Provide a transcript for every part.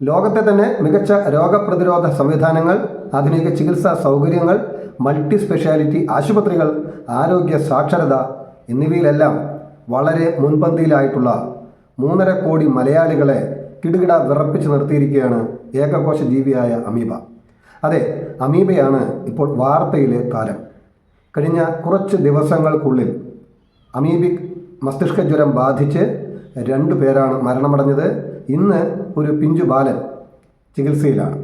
ലോകത്തെ തന്നെ മികച്ച രോഗപ്രതിരോധ സംവിധാനങ്ങൾ ആധുനിക ചികിത്സാ സൗകര്യങ്ങൾ മൾട്ടി സ്പെഷ്യാലിറ്റി ആശുപത്രികൾ ആരോഗ്യ സാക്ഷരത എന്നിവയിലെല്ലാം വളരെ മുൻപന്തിയിലായിട്ടുള്ള മൂന്നര കോടി മലയാളികളെ കിടുകിട വിറപ്പിച്ചു നിർത്തിയിരിക്കുകയാണ് ഏകകോശ ജീവിയായ അമീബ. അതെ അമീബയാണ് ഇപ്പോൾ വാർത്തയിലെ താരം. കഴിഞ്ഞ കുറച്ച് ദിവസങ്ങൾക്കുള്ളിൽ അമീബിക് മസ്തിഷ്ക ജ്വരം ബാധിച്ച് രണ്ടു പേരാണ് മരണമടഞ്ഞത്. ഇന്ന് ഒരു പിഞ്ചു ബാലൻ ചികിത്സയിലാണ്.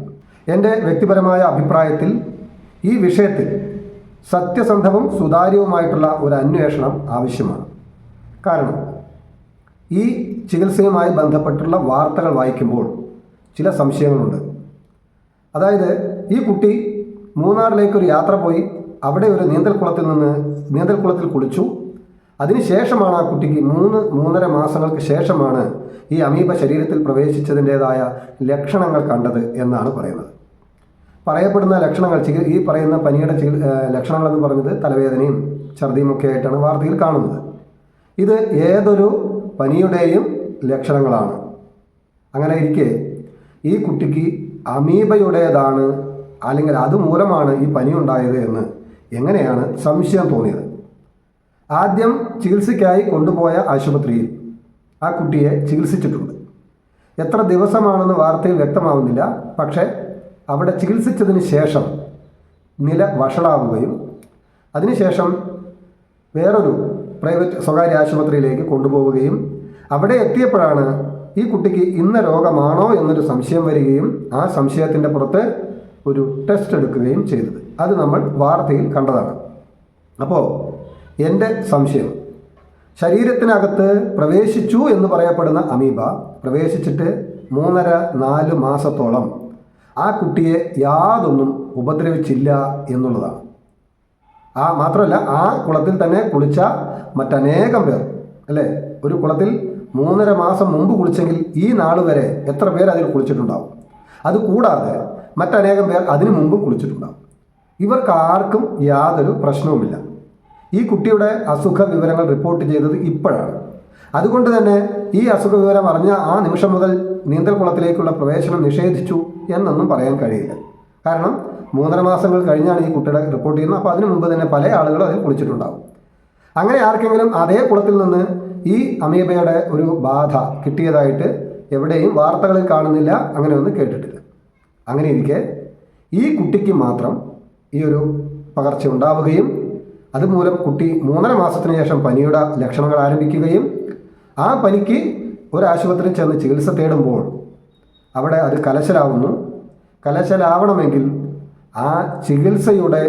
എന്റെ വ്യക്തിപരമായ അഭിപ്രായത്തിൽ ഈ വിഷയത്തിൽ സത്യസന്ധവും സുതാര്യവുമായിട്ടുള്ള ഒരു അന്വേഷണം ആവശ്യമാണ്. കാരണം ഈ ചികിത്സയുമായി ബന്ധപ്പെട്ടുള്ള വാർത്തകൾ വായിക്കുമ്പോൾ ചില സംശയങ്ങളുണ്ട്. അതായത് ഈ കുട്ടി മൂന്നാറിലേക്ക് ഒരു യാത്ര പോയി അവിടെ ഒരു നീന്തൽക്കുളത്തിൽ നിന്ന് നീന്തൽക്കുളത്തിൽ കുളിച്ചു. അതിനുശേഷമാണ് ആ കുട്ടിക്ക് മൂന്ന് മൂന്നര മാസങ്ങൾക്ക് ശേഷമാണ് ഈ അമീബ ശരീരത്തിൽ പ്രവേശിച്ചതിന്റെതായ ലക്ഷണങ്ങൾ കണ്ടത് എന്നാണ് പറയുന്നത്. പറയപ്പെടുന്ന ലക്ഷണങ്ങൾ ഈ പറയുന്ന പനിയുടെ ചികി ലക്ഷണങ്ങളെന്ന് പറഞ്ഞത് തലവേദനയും ഛർദിയും ഒക്കെ ആയിട്ടാണ് വാർത്തയിൽ കാണുന്നത്. ഇത് ഏതൊരു പനിയുടെയും ലക്ഷണങ്ങളാണ്. അങ്ങനെ ഇരിക്കെ ഈ കുട്ടിക്ക് അമീബയുടേതാണ് അല്ലെങ്കിൽ അതുമൂലമാണ് ഈ പനി ഉണ്ടായത് എന്ന് എങ്ങനെയാണ് സംശയം തോന്നിയത്? ആദ്യം ചികിത്സയ്ക്കായി കൊണ്ടുപോയ ആശുപത്രിയിൽ ആ കുട്ടിയെ ചികിത്സിച്ചിട്ടുണ്ട്. എത്ര ദിവസമാണെന്ന് വാർത്തയിൽ വ്യക്തമാവുന്നില്ല. പക്ഷേ അവിടെ ചികിത്സിച്ചതിന് ശേഷം നില വഷളാവുകയും അതിനുശേഷം വേറൊരു പ്രൈവറ്റ് സ്വകാര്യ ആശുപത്രിയിലേക്ക് കൊണ്ടുപോവുകയും അവിടെ എത്തിയപ്പോഴാണ് ഈ കുട്ടിക്ക് ഇന്ന രോഗമാണോ എന്നൊരു സംശയം വരികയും ആ സംശയത്തിന്റെ പുറത്ത് ഒരു ടെസ്റ്റ് എടുക്കുകയും ചെയ്തത്. അത് നമ്മൾ വാർത്തയിൽ കണ്ടതാണ്. അപ്പോൾ എന്റെ സംശയം ശരീരത്തിനകത്ത് പ്രവേശിച്ചു എന്ന് പറയപ്പെടുന്ന അമീബ പ്രവേശിച്ചിട്ട് മൂന്നര നാല് മാസത്തോളം ആ കുട്ടിയെ യാതൊന്നും ഉപദ്രവിച്ചില്ല എന്നുള്ളതാണ്. ആ മാത്രമല്ല ആ കുളത്തിൽ തന്നെ കുളിച്ച മറ്റനേകം പേർ അല്ലേ? ഒരു കുളത്തിൽ മൂന്നര മാസം മുമ്പ് കുളിച്ചെങ്കിൽ ഈ നാൾ വരെ എത്ര പേർ അതിൽ കുളിച്ചിട്ടുണ്ടാവും? അതുകൂടാതെ മറ്റനേകം പേർ അതിനു മുമ്പും കുളിച്ചിട്ടുണ്ടാവും. ഇവർക്ക് ആർക്കും യാതൊരു പ്രശ്നവുമില്ല. ഈ കുട്ടിയുടെ അസുഖ വിവരങ്ങൾ റിപ്പോർട്ട് ചെയ്തത് ഇപ്പോഴാണ്. അതുകൊണ്ട് തന്നെ ഈ അസുഖ വിവരം അറിഞ്ഞ ആ നിമിഷം മുതൽ നീന്തൽ കുളത്തിലേക്കുള്ള പ്രവേശനം നിഷേധിച്ചു എന്നൊന്നും പറയാൻ കഴിയില്ല. കാരണം മൂന്നര മാസങ്ങൾ കഴിഞ്ഞാണ് ഈ കുട്ടിയുടെ റിപ്പോർട്ട് ചെയ്യുന്നത്. അപ്പോൾ അതിനു മുമ്പ് തന്നെ പല ആളുകളും അതിൽ കുളിച്ചിട്ടുണ്ടാവും. അങ്ങനെ ആർക്കെങ്കിലും അതേ കുളത്തിൽ നിന്ന് ഈ അമീബയുടെ ഒരു ബാധ കിട്ടിയതായിട്ട് എവിടെയും വാർത്തകളിൽ കാണുന്നില്ല അങ്ങനെ ഒന്നും കേട്ടിട്ടില്ല. അങ്ങനെ ഇരിക്കെ ഈ കുട്ടിക്ക് മാത്രം ഈ ഒരു പകർച്ച ഉണ്ടാവുകയും അതുമൂലം കുട്ടി മൂന്നര മാസത്തിന് ശേഷം പനിയുടെ ലക്ഷണങ്ങൾ ആരംഭിക്കുകയും ആ പനിക്ക് ഒരു ആശുപത്രിയിൽ ചെന്ന് ചികിത്സ തേടുമ്പോൾ അവിടെ അത് കലശലാവുന്നു. കലശലാവണമെങ്കിൽ ആ ചികിത്സയുടെ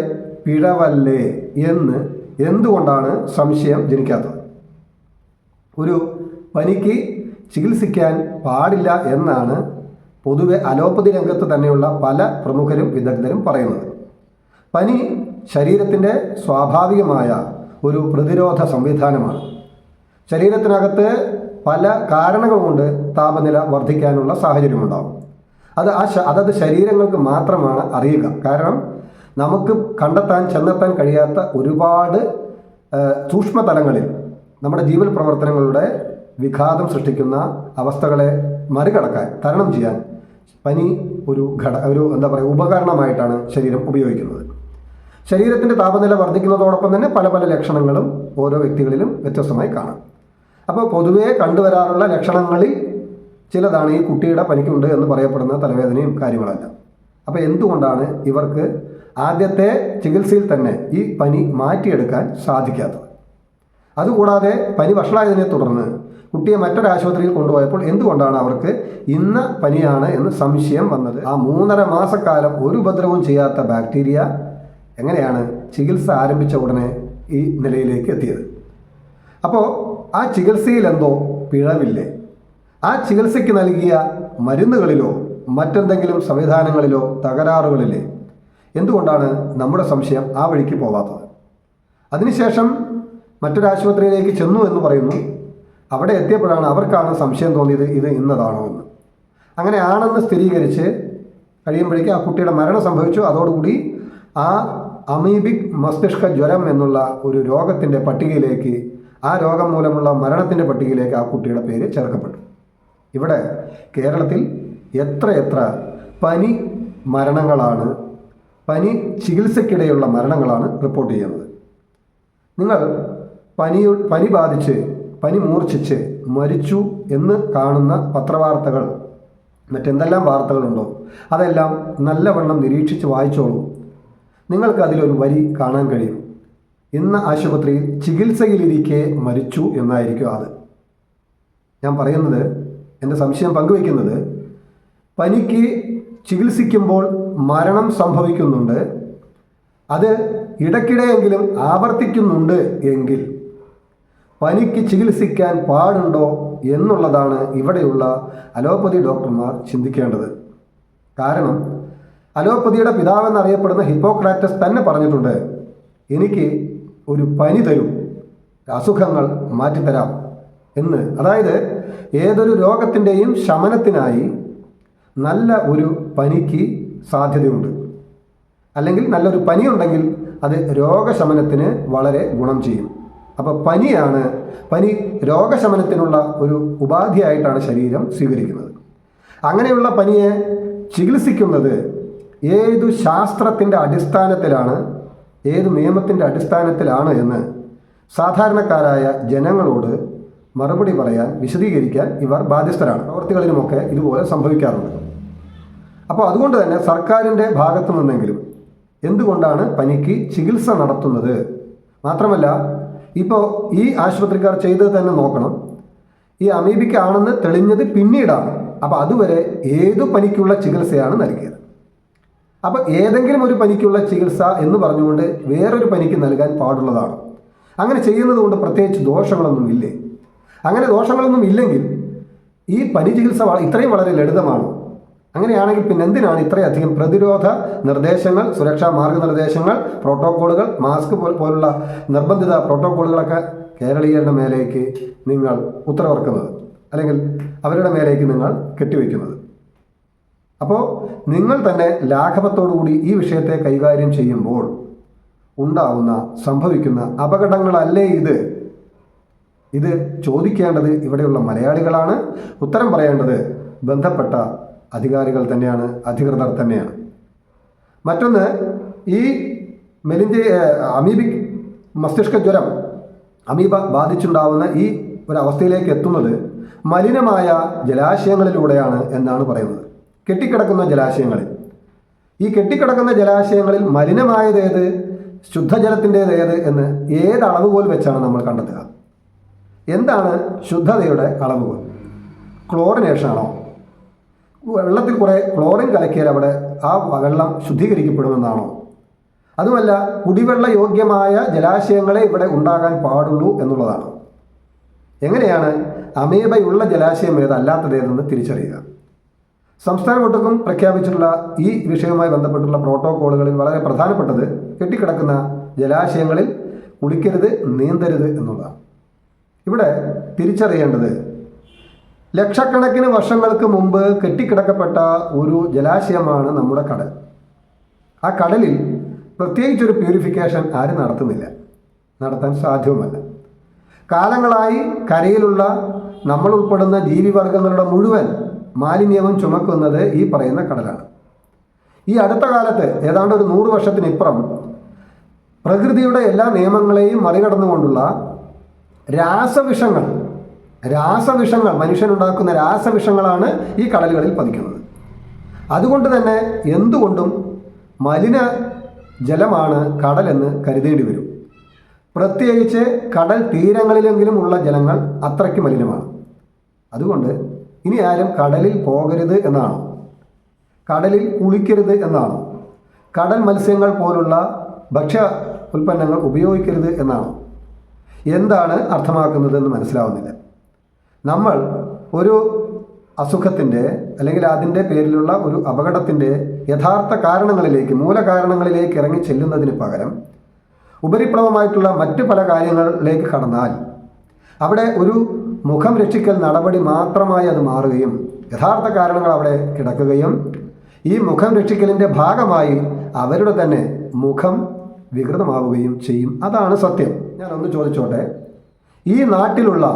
പിഴവല്ലേ എന്ന് എന്തുകൊണ്ടാണ് സംശയം ജനിക്കാത്തത്? ഒരു പനിക്ക് ചികിത്സിക്കാൻ പാടില്ല എന്നാണ് പൊതുവെ അലോപ്പതി രംഗത്ത് തന്നെയുള്ള പല പ്രമുഖരും വിദഗ്ധരും പറയുന്നത്. പനി ശരീരത്തിന്റെ സ്വാഭാവികമായ ഒരു പ്രതിരോധ സംവിധാനമാണ്. ശരീരത്തിനകത്ത് പല കാരണങ്ങൾ കൊണ്ട് താപനില വർദ്ധിക്കാനുള്ള സാഹചര്യമുണ്ടാകും അത് ആ അതത് ശരീരങ്ങൾക്ക് മാത്രമാണ് അറിയുക. കാരണം നമുക്ക് കണ്ടെത്താൻ ചെന്നെത്താൻ കഴിയാത്ത ഒരുപാട് സൂക്ഷ്മതലങ്ങളിൽ നമ്മുടെ ജീവൽ പ്രവർത്തനങ്ങളുടെ വിഘാതം സൃഷ്ടിക്കുന്ന അവസ്ഥകളെ മറികടക്കാൻ തരണം ചെയ്യാൻ പനി ഒരു ഘട ഒരു എന്താ പറയുക ഉപകരണമായിട്ടാണ് ശരീരം ഉപയോഗിക്കുന്നത്. ശരീരത്തിന്റെ താപനില വർദ്ധിക്കുന്നതോടൊപ്പം തന്നെ പല പല ലക്ഷണങ്ങളും ഓരോ വ്യക്തികളിലും വ്യത്യസ്തമായി കാണാം. അപ്പോൾ പൊതുവേ കണ്ടുവരാറുള്ള ലക്ഷണങ്ങളിൽ ചിലതാണ് ഈ കുട്ടിയുടെ പനിക്കുണ്ട് എന്ന് പറയപ്പെടുന്ന തലവേദനയും കാര്യങ്ങളെല്ലാം. അപ്പോൾ എന്തുകൊണ്ടാണ് ഇവർക്ക് ആദ്യത്തെ ചികിത്സയിൽ തന്നെ ഈ പനി മാറ്റിയെടുക്കാൻ സാധിക്കാത്തത്? അതുകൂടാതെ പനി വഷളായതിനെ തുടർന്ന് കുട്ടിയെ മറ്റൊരു ആശുപത്രിയിൽ കൊണ്ടുപോയപ്പോൾ എന്തുകൊണ്ടാണ് അവർക്ക് ഇന്ന പനിയാണ് എന്ന് സംശയം വന്നത്? ആ മൂന്നര മാസക്കാലം ഒരു ഉപദ്രവവും ചെയ്യാത്ത ബാക്ടീരിയ എങ്ങനെയാണ് ചികിത്സ ആരംഭിച്ച ഉടനെ ഈ നിലയിലേക്ക് എത്തിയത്? അപ്പോൾ ആ ചികിത്സയിൽ എന്തോ പിഴവില്ലേ? ആ ചികിത്സയ്ക്ക് നൽകിയ മരുന്നുകളിലോ മറ്റെന്തെങ്കിലും സംവിധാനങ്ങളിലോ തകരാറുകളില്ലേ? എന്തുകൊണ്ടാണ് നമ്മുടെ സംശയം ആ വഴിക്ക് പോവാത്തത്? അതിനുശേഷം മറ്റൊരാശുപത്രിയിലേക്ക് ചെന്നു എന്ന് പറയുന്നു. അവിടെ എത്തിയപ്പോഴാണ് അവർക്കാണ് സംശയം തോന്നിയത് ഇത് ഇന്നതാണോ എന്ന്. അങ്ങനെ ആണെന്ന് സ്ഥിരീകരിച്ച് കഴിയുമ്പോഴേക്കും ആ കുട്ടിയുടെ മരണം സംഭവിച്ചു. അതോടുകൂടി ആ അമീബിക് മസ്തിഷ്ക ജ്വരം എന്നുള്ള ഒരു രോഗത്തിന്റെ പട്ടികയിലേക്ക് ആ രോഗം മൂലമുള്ള മരണത്തിന്റെ പട്ടികയിലേക്ക് ആ കുട്ടിയുടെ പേര് ചേർക്കപ്പെട്ടു. ഇവിടെ കേരളത്തിൽ എത്ര എത്ര പനി മരണങ്ങളാണ് പനി ചികിത്സയ്ക്കിടെയുള്ള മരണങ്ങളാണ് റിപ്പോർട്ട് ചെയ്യുന്നത്. നിങ്ങൾ പനി പനി ബാധിച്ച് പനി മൂർച്ഛിച്ച് മരിച്ചു എന്ന് കാണുന്ന പത്രവാർത്തകൾ മറ്റെന്തെല്ലാം വാർത്തകളുണ്ടോ അതെല്ലാം നല്ലവണ്ണം നിരീക്ഷിച്ച് വായിച്ചോളൂ. നിങ്ങൾക്ക് അതിലൊരു വരി കാണാൻ കഴിയും. ഇന്ന് ആശുപത്രിയിൽ ചികിത്സയിലിരിക്കെ മരിച്ചു എന്നായിരിക്കും അത്. ഞാൻ പറയുന്നത് എന്റെ സംശയം പങ്കുവയ്ക്കുന്നത് പനിക്ക് ചികിത്സിക്കുമ്പോൾ മരണം സംഭവിക്കുന്നുണ്ട് അത് ഇടയ്ക്കിടെയെങ്കിലും ആവർത്തിക്കുന്നുണ്ട് എങ്കിൽ പനിക്ക് ചികിത്സിക്കാൻ പാടുണ്ടോ എന്നുള്ളതാണ് ഇവിടെയുള്ള അലോപ്പതി ഡോക്ടർമാർ ചിന്തിക്കേണ്ടത്. കാരണം അലോപ്പതിയുടെ പിതാവെന്നറിയപ്പെടുന്ന ഹിപ്പോക്രാറ്റസ് തന്നെ പറഞ്ഞിട്ടുണ്ട്. എനിക്ക് ഒരു പനി തരൂ. അസുഖങ്ങൾ മാറ്റിത്തരാം എന്ന്. അതായത് ഏതൊരു രോഗത്തിന്റെയും ശമനത്തിനായി നല്ല ഒരു പനിക്ക് സാധ്യതയുണ്ട്. അല്ലെങ്കിൽ നല്ലൊരു പനി ഉണ്ടെങ്കിൽ അത് രോഗശമനത്തിന് വളരെ ഗുണം ചെയ്യും. അപ്പോൾ പനിയാണ് പനി രോഗശമനത്തിനുള്ള ഒരു ഉപാധിയായിട്ടാണ് ശരീരം സ്വീകരിക്കുന്നത്. അങ്ങനെയുള്ള പനിയെ ചികിത്സിക്കുന്നത് ഏതു ശാസ്ത്രത്തിന്റെ അടിസ്ഥാനത്തിലാണ് ഏത് നിയമത്തിന്റെ അടിസ്ഥാനത്തിലാണ് എന്ന് സാധാരണക്കാരായ ജനങ്ങളോട് മറുപടി പറയാൻ വിശദീകരിക്കാൻ ഇവർ ബാധ്യസ്ഥരാണ്. പ്രവർത്തികളിലുമൊക്കെ ഇതുപോലെ സംഭവിക്കാറുണ്ട്. അപ്പോൾ അതുകൊണ്ട് തന്നെ സർക്കാരിന്റെ ഭാഗത്തു നിന്നെങ്കിലും എന്തുകൊണ്ടാണ് പനിക്ക് ചികിത്സ നടത്തുന്നത്? മാത്രമല്ല ഇപ്പോൾ ഈ ആശുപത്രിക്കാർ ചെയ്തത് തന്നെ നോക്കണം. ഈ അമീബിക്കാണെന്ന് തെളിഞ്ഞത് പിന്നീടാണ്. അപ്പോൾ അതുവരെ ഏതു പനിക്കുള്ള ചികിത്സയാണ് നൽകിയത്? അപ്പോൾ ഏതെങ്കിലും ഒരു പനിക്കുള്ള ചികിത്സ എന്ന് പറഞ്ഞുകൊണ്ട് വേറൊരു പനിക്ക് നൽകാൻ പാടുള്ളതാണ്. അങ്ങനെ ചെയ്യുന്നത് കൊണ്ട് പ്രത്യേകിച്ച് ദോഷങ്ങളൊന്നും ഇല്ലേ? അങ്ങനെ ദോഷങ്ങളൊന്നും ഇല്ലെങ്കിൽ ഈ പനി ചികിത്സ ഇത്രയും വളരെ ലളിതമാണ്. അങ്ങനെയാണെങ്കിൽ പിന്നെ എന്തിനാണ് ഇത്രയധികം പ്രതിരോധ നിർദ്ദേശങ്ങൾ സുരക്ഷാ മാർഗനിർദ്ദേശങ്ങൾ പ്രോട്ടോക്കോളുകൾ മാസ്ക് പോലുള്ള നിർബന്ധിത പ്രോട്ടോക്കോളുകളൊക്കെ കേരളീയരുടെ മേലേക്ക് നിങ്ങൾ ഉത്തരവിറക്കുന്നത്? അല്ലെങ്കിൽ അവരുടെ മേലേക്ക് നിങ്ങൾ കെട്ടിവെക്കുന്നത്? അപ്പോൾ നിങ്ങൾ തന്നെ ലാഘവത്തോടുകൂടി ഈ വിഷയത്തെ കൈകാര്യം ചെയ്യുമ്പോൾ ഉണ്ടാവുന്ന സംഭവിക്കുന്ന അപകടങ്ങളല്ലേ ഇത്? ഇത് ചോദിക്കേണ്ടത് ഇവിടെയുള്ള മലയാളികളാണ്. ഉത്തരം പറയേണ്ടത് ബന്ധപ്പെട്ട അധികാരികൾ തന്നെയാണ് അധികൃതർ തന്നെയാണ്. മറ്റൊന്ന് ഈ മെലിഞ്ച് അമീബിക് മസ്തിഷ്ക ജ്വരം അമീബ ബാധിച്ചുണ്ടാവുന്ന ഈ ഒരവസ്ഥയിലേക്ക് എത്തുന്നത് മലിനമായ ജലാശയങ്ങളിലൂടെയാണ് എന്നാണ് പറയുന്നത്. കെട്ടിക്കിടക്കുന്ന ജലാശയങ്ങളിൽ. ഈ കെട്ടിക്കിടക്കുന്ന ജലാശയങ്ങളിൽ മലിനമായത് ഏത് ശുദ്ധജലത്തിന്റേത് ഏത്? എന്ന് ഏത് അളവുകോൽ വെച്ചാണ് നമ്മൾ കണ്ടെത്തുക? എന്താണ് ശുദ്ധതയുടെ അളവുകോൽ? ക്ലോറിനേഷൻ ആണോ വെള്ളത്തിൽ കുറേ ക്ലോറിൻ കലക്കിയാൽ അവിടെ ആ വെള്ളം ശുദ്ധീകരിക്കപ്പെടുമെന്നാണോ? അതുമല്ല കുടിവെള്ള യോഗ്യമായ ജലാശയങ്ങളെ ഇവിടെ ഉണ്ടാകാൻ പാടുള്ളൂ എന്നുള്ളതാണ്. എങ്ങനെയാണ് അമീബയുള്ള ജലാശയം ഏത് അല്ലാത്തതേതെന്ന് തിരിച്ചറിയുക. സംസ്ഥാന ഒട്ടുക്കും പ്രഖ്യാപിച്ചിട്ടുള്ള ഈ വിഷയവുമായി ബന്ധപ്പെട്ടുള്ള പ്രോട്ടോക്കോളുകളിൽ വളരെ പ്രധാനപ്പെട്ടത് കെട്ടിക്കിടക്കുന്ന ജലാശയങ്ങളിൽ കുളിക്കരുത് നീന്തരുത് എന്നുള്ളതാണ്. ഇവിടെ തിരിച്ചറിയേണ്ടത് ലക്ഷക്കണക്കിന് വർഷങ്ങൾക്ക് മുമ്പ് കെട്ടിക്കിടക്കപ്പെട്ട ഒരു ജലാശയമാണ് നമ്മുടെ കടൽ. ആ കടലിൽ പ്രത്യേകിച്ചൊരു പ്യൂരിഫിക്കേഷൻ ആരും നടത്തുന്നില്ല. നടത്താൻ സാധ്യവുമല്ല കാലങ്ങളായി കരയിലുള്ള നമ്മൾ ഉൾപ്പെടുന്ന ജീവിവർഗങ്ങളുടെ മുഴുവൻ മാലിന്യവും ചുമക്കുന്നത് ഈ പറയുന്ന കടലാണ്. ഈ അടുത്ത കാലത്ത് ഏതാണ്ട് ഒരു നൂറ് വർഷത്തിനിപ്പുറം പ്രകൃതിയുടെ എല്ലാ നിയമങ്ങളെയും മറികടന്നുകൊണ്ടുള്ള രാസവിഷങ്ങൾ രാസവിഷങ്ങൾ മനുഷ്യനുണ്ടാക്കുന്ന രാസവിഷങ്ങളാണ് ഈ കടലുകളിൽ പതിക്കുന്നത്. അതുകൊണ്ട് തന്നെ എന്തുകൊണ്ടും മലിന ജലമാണ് കടലെന്ന് കരുതേണ്ടി വരും. പ്രത്യേകിച്ച് കടൽ തീരങ്ങളിലെങ്കിലും ഉള്ള ജലങ്ങൾ അത്രയ്ക്ക് മലിനമാണ്. അതുകൊണ്ട് ഇനി ആരും കടലിൽ പോകരുത് എന്നാണ്? കടലിൽ കുളിക്കരുത് എന്നാണ്? കടൽ മത്സ്യങ്ങൾ പോലുള്ള ഭക്ഷ്യ ഉൽപ്പന്നങ്ങൾ ഉപയോഗിക്കരുത് എന്നാണ്? എന്താണ് അർത്ഥമാക്കുന്നതെന്ന് മനസ്സിലാവുന്നില്ല. നമ്മൾ ഒരു അസുഖത്തിന്റെ അല്ലെങ്കിൽ അതിന്റെ പേരിലുള്ള ഒരു അപകടത്തിന്റെ യഥാർത്ഥ കാരണങ്ങളിലേക്ക് മൂലകാരണങ്ങളിലേക്ക് ഇറങ്ങി ചെല്ലുന്നതിന് പകരം ഉപരിപ്ലവമായിട്ടുള്ള മറ്റു പല കാര്യങ്ങളിലേക്ക് കടന്നാൽ അവിടെ ഒരു മുഖം രക്ഷിക്കൽ നടപടി മാത്രമായി അത് മാറുകയും യഥാർത്ഥ കാരണങ്ങൾ അവിടെ കിടക്കുകയും ഈ മുഖം രക്ഷിക്കലിന്റെ ഭാഗമായി അവരുടെ തന്നെ മുഖം വികൃതമാവുകയും ചെയ്യും. അതാണ് സത്യം. ഞാനൊന്ന് ചോദിച്ചോട്ടെ. ഈ നാട്ടിലുള്ള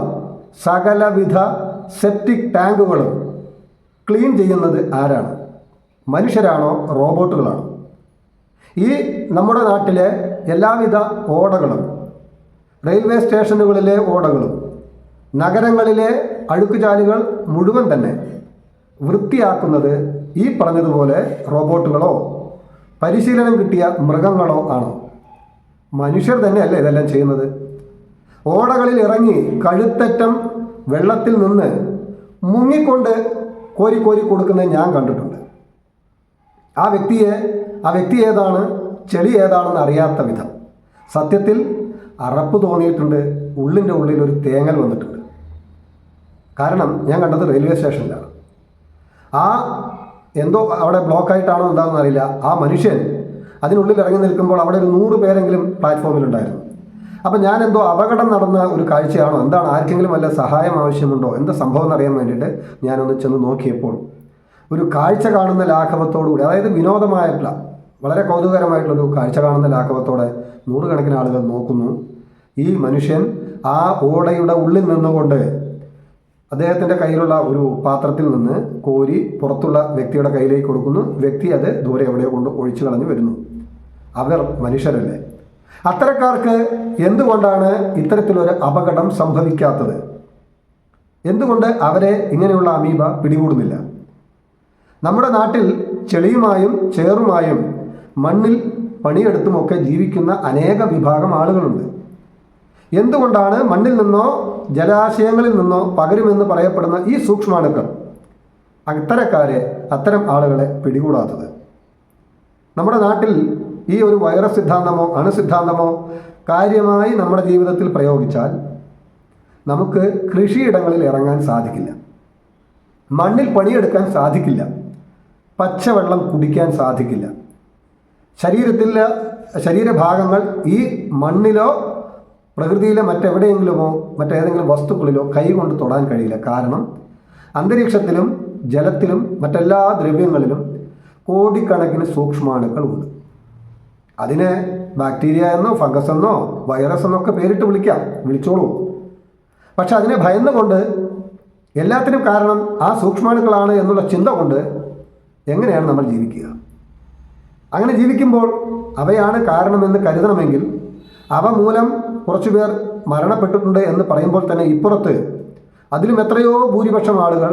സകലവിധ സെപ്റ്റിക് ടാങ്കുകളും ക്ലീൻ ചെയ്യുന്നത് ആരാണ്? മനുഷ്യരാണോ? റോബോട്ടുകളാണോ? ഈ നമ്മുടെ നാട്ടിലെ എല്ലാവിധ ഓടകളും റെയിൽവേ സ്റ്റേഷനുകളിലെ ഓടകളും നഗരങ്ങളിലെ അഴുക്കുചാലുകൾ മുഴുവൻ തന്നെ വൃത്തിയാക്കുന്നത് ഈ പറഞ്ഞതുപോലെ റോബോട്ടുകളോ പരിശീലനം കിട്ടിയ മൃഗങ്ങളോ ആണോ. മനുഷ്യർ തന്നെയല്ലേ ഇതെല്ലാം ചെയ്യുന്നത്? ഓടകളിൽ ഇറങ്ങി കഴുത്തറ്റം വെള്ളത്തിൽ നിന്ന് മുങ്ങിക്കൊണ്ട് കോരി കോരി കൊടുക്കുന്നത് ഞാൻ കണ്ടിട്ടുണ്ട്. ആ വ്യക്തിയെ ആ വ്യക്തി ഏതാണ്? ചെളി ഏതാണെന്ന് അറിയാത്ത വിധം. സത്യത്തിൽ അറപ്പ് തോന്നിയിട്ടുണ്ട് ഉള്ളിന്റെ ഉള്ളിൽ ഒരു തേങ്ങൽ വന്നിട്ടുണ്ട്. കാരണം ഞാൻ കണ്ടത് റെയിൽവേ സ്റ്റേഷനിലാണ് ആ എന്തോ അവിടെ ബ്ലോക്കായിട്ടാണോ എന്താണെന്ന് അറിയില്ല. ആ മനുഷ്യൻ അതിനുള്ളിൽ ഇറങ്ങി നിൽക്കുമ്പോൾ അവിടെ ഒരു നൂറ് പേരെങ്കിലും പ്ലാറ്റ്ഫോമിലുണ്ടായിരുന്നു അപ്പം ഞാൻ എന്തോ അപകടം നടന്ന ഒരു കാഴ്ചയാണോ? എന്താണ് ആർക്കെങ്കിലും വല്ല സഹായം ആവശ്യമുണ്ടോ? എന്താ സംഭവം എന്നറിയാൻ വേണ്ടിയിട്ട് ഞാനൊന്ന് ചെന്ന് നോക്കിയപ്പോൾ ഒരു കാഴ്ച കാണുന്ന ലാഘവത്തോടുകൂടി അതായത് വിനോദമായിട്ടുള്ള വളരെ കൗതുകകരമായിട്ടുള്ളൊരു കാഴ്ച കാണുന്ന ലാഘവത്തോടെ നൂറുകണക്കിന് ആളുകൾ നോക്കുന്നു. ഈ മനുഷ്യൻ ആ ഓടയുടെ ഉള്ളിൽ നിന്നുകൊണ്ട് അദ്ദേഹത്തിന്റെ കയ്യിലുള്ള ഒരു പാത്രത്തിൽ നിന്ന് കോരി പുറത്തുള്ള വ്യക്തിയുടെ കയ്യിലേക്ക് കൊടുക്കുന്നു. വ്യക്തി അത് ദൂരെ എവിടെയോ കൊണ്ട് ഒഴിച്ചു കളഞ്ഞു വരുന്നു. അവർ മനുഷ്യരല്ലേ? അത്തരക്കാർക്ക് എന്തുകൊണ്ടാണ് ഇത്തരത്തിലൊരു അപകടം സംഭവിക്കാത്തത്? എന്തുകൊണ്ട് അവരെ ഇങ്ങനെയുള്ള അമീബ പിടികൂടുന്നില്ല? നമ്മുടെ നാട്ടിൽ ചെളിയുമായും ചേറുമായും മണ്ണിൽ പണിയെടുത്തുമൊക്കെ ജീവിക്കുന്ന അനേക വിഭാഗം ആളുകളുണ്ട്. എന്തുകൊണ്ടാണ് മണ്ണിൽ നിന്നോ ജലാശയങ്ങളിൽ നിന്നോ പകരുമെന്ന് പറയപ്പെടുന്ന ഈ സൂക്ഷ്മാണുക്കൾ അത്തരക്കാരെ അത്തരം ആളുകളെ പിടികൂടാത്തത്? നമ്മുടെ നാട്ടിൽ ഈ ഒരു വൈറസ് സിദ്ധാന്തമോ അണുസിദ്ധാന്തമോ കാര്യമായി നമ്മുടെ ജീവിതത്തിൽ പ്രയോഗിച്ചാൽ നമുക്ക് കൃഷിയിടങ്ങളിൽ ഇറങ്ങാൻ സാധിക്കില്ല. മണ്ണിൽ പണിയെടുക്കാൻ സാധിക്കില്ല. പച്ചവെള്ളം കുടിക്കാൻ സാധിക്കില്ല. ശരീരത്തിലെ ശരീരഭാഗങ്ങൾ ഈ മണ്ണിലോ പ്രകൃതിയിലെ മറ്റെവിടെയെങ്കിലുമോ മറ്റേതെങ്കിലും വസ്തുക്കളിലോ കൈകൊണ്ട് തൊടാൻ കഴിയില്ല. കാരണം അന്തരീക്ഷത്തിലും ജലത്തിലും മറ്റെല്ലാ ദ്രവ്യങ്ങളിലും കോടിക്കണക്കിന് സൂക്ഷ്മാണുക്കൾ ഉണ്ട്. അതിനെ ബാക്ടീരിയ എന്നോ ഫംഗസ് എന്നോ വൈറസ് എന്നൊക്കെ പേരിട്ട് വിളിക്കാം. വിളിച്ചോളൂ. പക്ഷെ അതിനെ ഭയന്നുകൊണ്ട് എല്ലാത്തിനും കാരണം ആ സൂക്ഷ്മാണുക്കളാണ് എന്നുള്ള ചിന്ത കൊണ്ട് എങ്ങനെയാണ് നമ്മൾ ജീവിക്കുക? അങ്ങനെ ജീവിക്കുമ്പോൾ അവയാണ് കാരണമെന്ന് കരുതണമെങ്കിൽ അവ മൂലം കുറച്ചുപേർ മരണപ്പെട്ടിട്ടുണ്ട് എന്ന് പറയുമ്പോൾ തന്നെ ഇപ്പുറത്ത് അതിലും എത്രയോ ഭൂരിപക്ഷം ആളുകൾ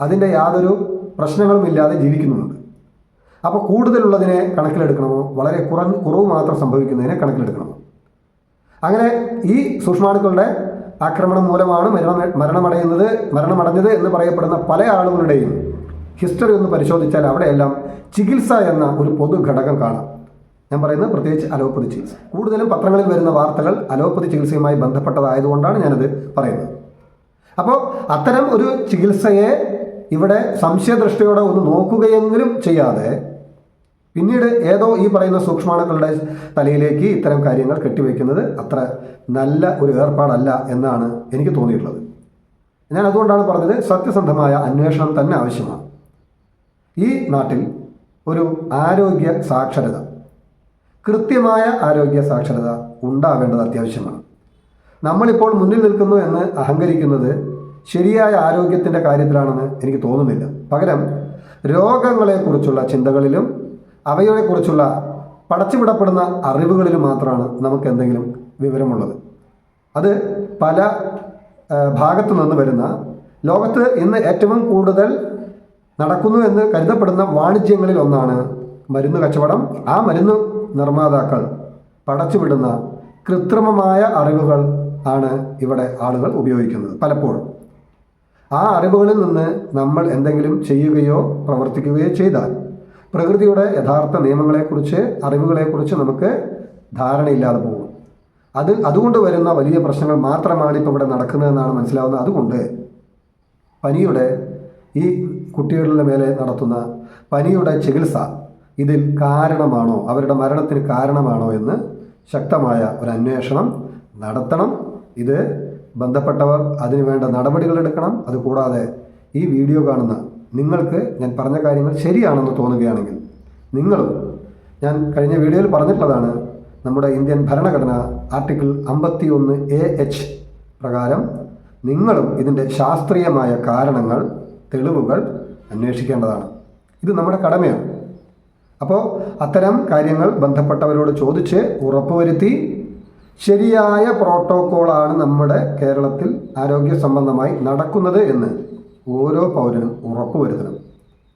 അതിന്റെ യാതൊരു പ്രശ്നങ്ങളുമില്ലാതെ ജീവിക്കുന്നുണ്ട് അപ്പോൾ കൂടുതലുള്ളതിനെ കണക്കിലെടുക്കണമോ? വളരെ കുറഞ്ഞ കുറവ് മാത്രം സംഭവിക്കുന്നതിനെ കണക്കിലെടുക്കണമോ? അങ്ങനെ ഈ സൂക്ഷ്മാണുക്കളുടെ ആക്രമണം മൂലമാണ് മരണം മരണമടയുന്നത് മരണമടഞ്ഞത് എന്ന് പറയപ്പെടുന്ന പല ആളുകളുടെയും ഹിസ്റ്ററി ഒന്ന് പരിശോധിച്ചാൽ അവിടെയെല്ലാം ചികിത്സ എന്ന ഒരു പൊതു ഘടകം കാണാം. ഞാൻ പറയുന്നത് പ്രത്യേകിച്ച് അലോപ്പതി ചികിത്സ. കൂടുതലും പത്രങ്ങളിൽ വരുന്ന വാർത്തകൾ അലോപ്പതി ചികിത്സയുമായി ബന്ധപ്പെട്ടതായതുകൊണ്ടാണ് ഞാനത് പറയുന്നത്. അപ്പോൾ അത്തരം ഒരു ചികിത്സയെ ഇവിടെ സംശയദൃഷ്ടിയോടെ ഒന്ന് നോക്കുകയെങ്കിലും ചെയ്യാതെ പിന്നീട് ഏതോ ഈ പറയുന്ന സൂക്ഷ്മാണുക്കളുടെ തലയിലേക്ക് ഇത്തരം കാര്യങ്ങൾ കെട്ടിവെക്കുന്നത് അത്ര നല്ല ഒരു ഏർപ്പാടല്ല എന്നാണ് എനിക്ക് തോന്നിയിട്ടുള്ളത്. ഞാൻ അതുകൊണ്ടാണ് പറഞ്ഞത് സത്യസന്ധമായ അന്വേഷണം തന്നെ ആവശ്യമാണ്. ഈ നാട്ടിൽ ഒരു ആരോഗ്യ സാക്ഷരത കൃത്യമായ ആരോഗ്യ സാക്ഷരത ഉണ്ടാവേണ്ടത് അത്യാവശ്യമാണ്. നമ്മളിപ്പോൾ മുന്നിൽ നിൽക്കുന്നു എന്ന് അഹങ്കരിക്കുന്നത് ശരിയായ ആരോഗ്യത്തിന്റെ കാര്യത്തിലാണെന്ന് എനിക്ക് തോന്നുന്നില്ല. പകരം രോഗങ്ങളെക്കുറിച്ചുള്ള ചിന്തകളിലും അവയെക്കുറിച്ചുള്ള പടച്ചുവിടപ്പെടുന്ന അറിവുകളിലും മാത്രമാണ് നമുക്ക് എന്തെങ്കിലും വിവരമുള്ളത്. അത് പല ഭാഗത്തു നിന്ന് വരുന്ന ലോകത്ത് ഇന്ന് ഏറ്റവും കൂടുതൽ നടക്കുന്നു എന്ന് കരുതപ്പെടുന്ന വാണിജ്യങ്ങളിൽ ഒന്നാണ് മരുന്ന് കച്ചവടം. ആ മരുന്ന് നിർമ്മാതാക്കൾ പടച്ചുവിടുന്ന കൃത്രിമമായ അറിവുകൾ ആണ് ഇവിടെ ആളുകൾ ഉപയോഗിക്കുന്നത് പലപ്പോഴും. ആ അറിവുകളിൽ നിന്ന് നമ്മൾ എന്തെങ്കിലും ചെയ്യുകയോ പ്രവർത്തിക്കുകയോ ചെയ്താൽ പ്രകൃതിയുടെ യഥാർത്ഥ നിയമങ്ങളെക്കുറിച്ച് അറിവുകളെക്കുറിച്ച് നമുക്ക് ധാരണയില്ലാതെ പോകും. അത് അതുകൊണ്ട് വരുന്ന വലിയ പ്രശ്നങ്ങൾ മാത്രമാണ് ഇപ്പോൾ ഇവിടെ നടക്കുന്നതെന്നാണ് മനസ്സിലാവുന്നത്. അതുകൊണ്ട് പനിയുടെ ഈ കുട്ടികളുടെ മേലെ നടത്തുന്ന പനിയുടെ ചികിത്സ ഇതിൽ കാരണമാണോ? അവരുടെ മരണത്തിന് കാരണമാണോ എന്ന് ശക്തമായ ഒരു അന്വേഷണം നടത്തണം. ഇത് ബന്ധപ്പെട്ടവർ അതിനുവേണ്ട നടപടികൾ എടുക്കണം. അതുകൂടാതെ ഈ വീഡിയോ കാണുന്ന നിങ്ങൾക്ക് ഞാൻ പറഞ്ഞ കാര്യങ്ങൾ ശരിയാണെന്ന് തോന്നുകയാണെങ്കിൽ നിങ്ങളും ഞാൻ കഴിഞ്ഞ വീഡിയോയിൽ പറഞ്ഞിട്ടുള്ളതാണ് നമ്മുടെ ഇന്ത്യൻ ഭരണഘടന ആർട്ടിക്കിൾ അമ്പത്തി ഒന്ന് എ എച്ച് പ്രകാരം നിങ്ങളും ഇതിന്റെ ശാസ്ത്രീയമായ കാരണങ്ങൾ തെളിവുകൾ അന്വേഷിക്കേണ്ടതാണ്. ഇത് നമ്മുടെ കടമയാണ്. അപ്പോൾ അത്തരം കാര്യങ്ങൾ ബന്ധപ്പെട്ടവരോട് ചോദിച്ച് ഉറപ്പുവരുത്തി ശരിയായ പ്രോട്ടോക്കോളാണ് നമ്മുടെ കേരളത്തിൽ ആരോഗ്യ സംബന്ധമായി നടക്കുന്നത് എന്ന് ഓരോ പൗരനും ഉറപ്പുവരുത്തണം.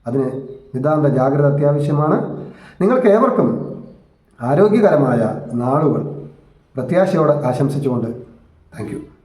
അതിന് നിതാന്ത ജാഗ്രത അത്യാവശ്യമാണ്. നിങ്ങൾക്ക് ഏവർക്കും ആരോഗ്യകരമായ നാളുകൾ. പ്രത്യാശയോടെ ആശംസിച്ചുകൊണ്ട് താങ്ക്